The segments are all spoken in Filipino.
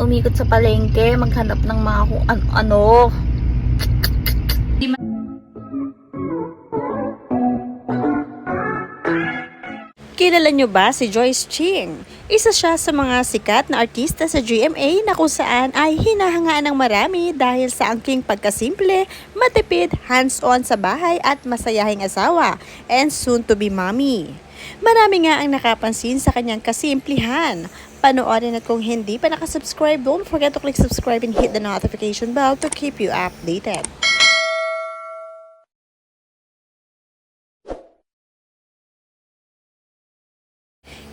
umikot sa palengke, maghanap ng mga kung ano-ano. Kilala nyo ba si Joyce Ching? Isa siya sa mga sikat na artista sa GMA na kung saan ay hinahangaan ng marami dahil sa angking pagkasimple, matipid, hands-on sa bahay at masayahing asawa, and soon to be mommy. Marami nga ang nakapansin sa kanyang kasimplihan. Panoorin at kung hindi pa nakasubscribe, don't forget to click subscribe and hit the notification bell to keep you updated.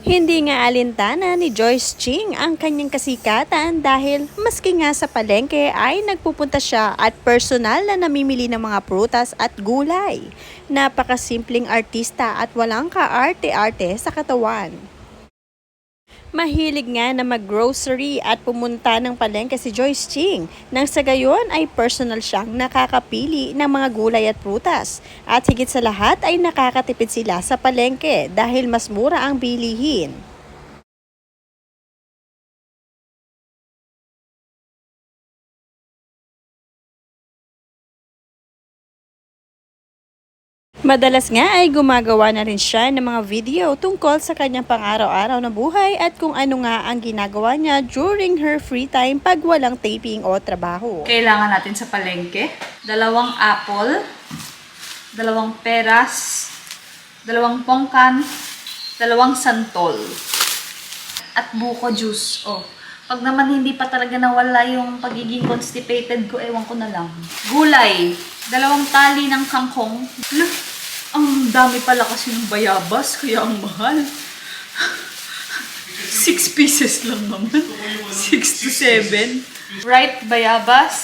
Hindi nga alintana ni Joyce Ching ang kanyang kasikatan dahil maski nga sa palengke ay nagpupunta siya at personal na namimili ng mga prutas at gulay. Napakasimpleng artista at walang kaarte-arte sa katawan. Mahilig nga na mag-grocery at pumunta ng palengke si Joyce Ching. Nang sa gayon ay personal siyang nakakapili ng mga gulay at prutas. At higit sa lahat ay nakakatipid sila sa palengke dahil mas mura ang bilihin. Madalas nga ay gumagawa na rin siya ng mga video tungkol sa kanyang pang-araw-araw na buhay at kung ano nga ang ginagawa niya during her free time pag walang taping o trabaho. Kailangan natin sa palengke. Dalawang apple, dalawang peras, dalawang pongkan, dalawang santol, at buko juice. Oh, pag naman hindi pa talaga nawala yung pagiging constipated ko, ewan ko na lang. Gulay, dalawang tali ng kangkong. Look, ang dami pala kasi ng bayabas, kaya ang mahal. Six pieces lang naman. Six to seven. Ripe bayabas,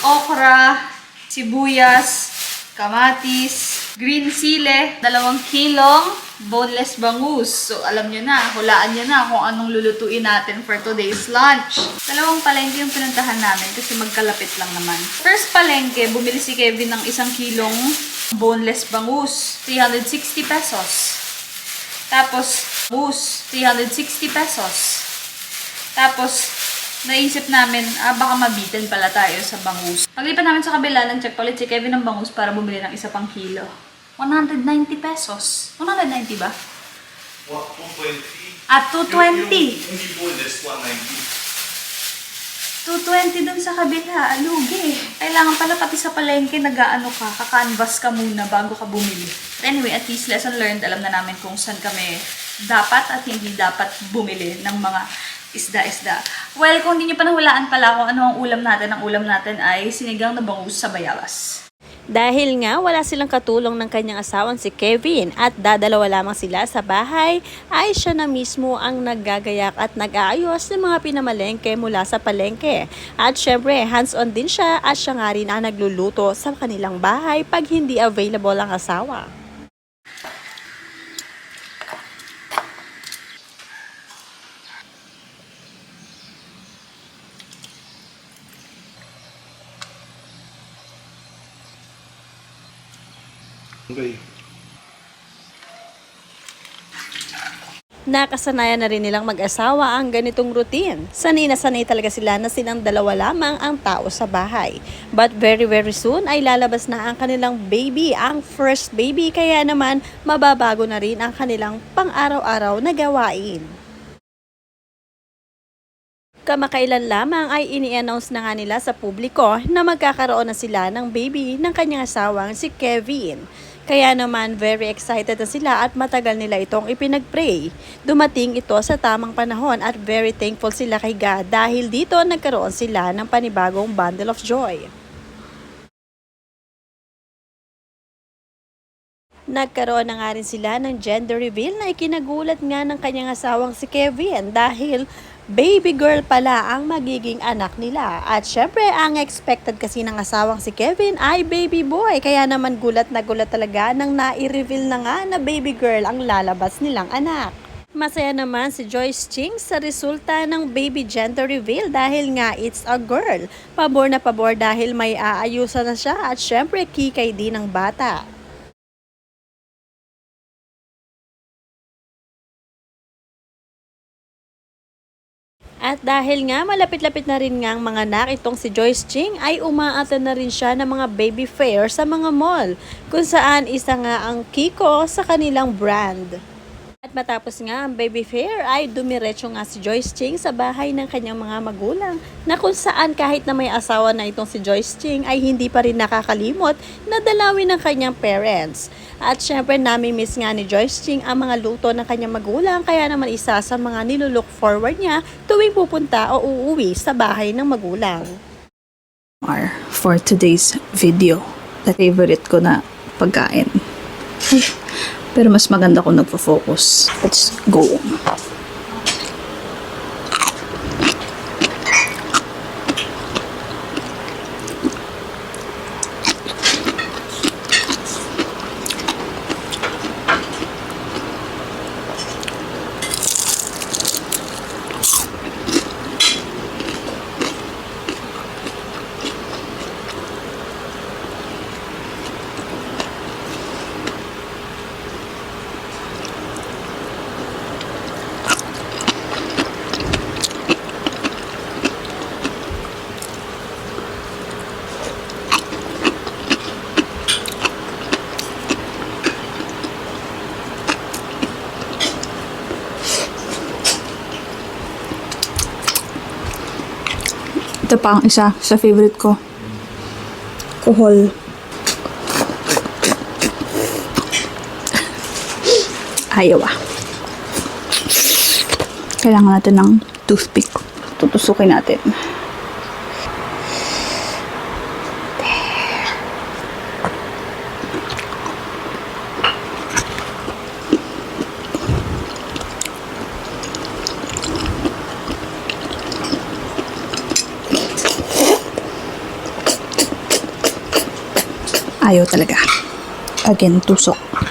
okra, sibuyas, kamatis, green sile, dalawang kilong boneless bangus. So, alam nyo na, hulaan nyo na kung anong lulutuin natin for today's lunch. Dalawang palengke yung pinuntahan namin kasi magkalapit lang naman. First palengke, bumili si Kevin ng isang kilong boneless bangus. 360 pesos. Tapos, bangus, 360 pesos. Tapos, naisip namin, ah, baka mabitin pala tayo sa bangus. Paglipat namin sa kabila, nag-check ulit si Kevin ng bangus para bumili ng isa pang kilo. 190 pesos. 190 ba? What, 120? At 220. Yung, yung, yung boneless, 190. 220 dun sa kabila. Alugi. Kailangan pala pati sa palengke nag-ano ka, kakanvas ka muna bago ka bumili. But anyway, at least lesson learned. Alam na namin kung saan kami dapat at hindi dapat bumili ng mga isda-isda. Well, kung hindi nyo pa nahulaan pala kung ano ang ulam natin, ang ulam natin ay sinigang na bangus sa bayabas. Dahil nga wala silang katulong ng kanyang asawang si Kevin at dadalawa lamang sila sa bahay, ay siya na mismo ang naggagayak at nag-aayos ng mga pinamalengke mula sa palengke. At syempre, hands-on din siya at siya nga rin ang nagluluto sa kanilang bahay pag hindi available ang asawa. Okay. Nakasanayan na rin nilang mag-asawa ang ganitong routine. Sanay na sanay talaga sila na silang dalawa lamang ang tao sa bahay. But very very soon ay lalabas na ang kanilang baby, ang first baby. Kaya naman mababago na rin ang kanilang pang-araw-araw na gawain. Kamakailan lamang ay ini-announce na nga nila sa publiko na magkakaroon na sila ng baby ng kanyang asawang si Kevin. Kaya naman very excited na sila at matagal nila itong ipinag-pray. Dumating ito sa tamang panahon at very thankful sila kay God dahil dito nagkaroon sila ng panibagong bundle of joy. Nagkaroon na nga rin sila ng gender reveal na ikinagulat nga ng kanyang asawang si Kevin dahil baby girl pala ang magiging anak nila. At syempre, ang expected kasi ng asawang si Kevin ay baby boy. Kaya naman gulat na gulat talaga nang nai-reveal na nga na baby girl ang lalabas nilang anak. Masaya naman si Joyce Ching sa resulta ng baby gender reveal dahil nga it's a girl. Pabor na pabor dahil may aayusan na siya at syempre kikay din ng bata. At dahil nga malapit-lapit na rin nga ang mga anak itong si Joyce Ching ay umaatan na rin siya ng mga baby fair sa mga mall kung saan isa nga ang Kiko sa kanilang brand. At matapos nga ang baby fair ay dumiretso nga si Joyce Ching sa bahay ng kanyang mga magulang na kung saan kahit na may asawa na itong si Joyce Ching ay hindi pa rin nakakalimot na dalawin ng kanyang parents. At syempre nami-miss nga ni Joyce Ching ang mga luto ng kanyang magulang kaya naman isa sa mga nilulook forward niya tuwing pupunta o uuwi sa bahay ng magulang. for today's video. The favorite ko na pagkain. Pero mas maganda kung nagpo-focus. Let's go. Ito pa ang isa sa favorite ko. Kuhol. Ayaw ah. Kailangan natin ng toothpick. Tutusukin natin. Ayaw talaga. Again, tusok.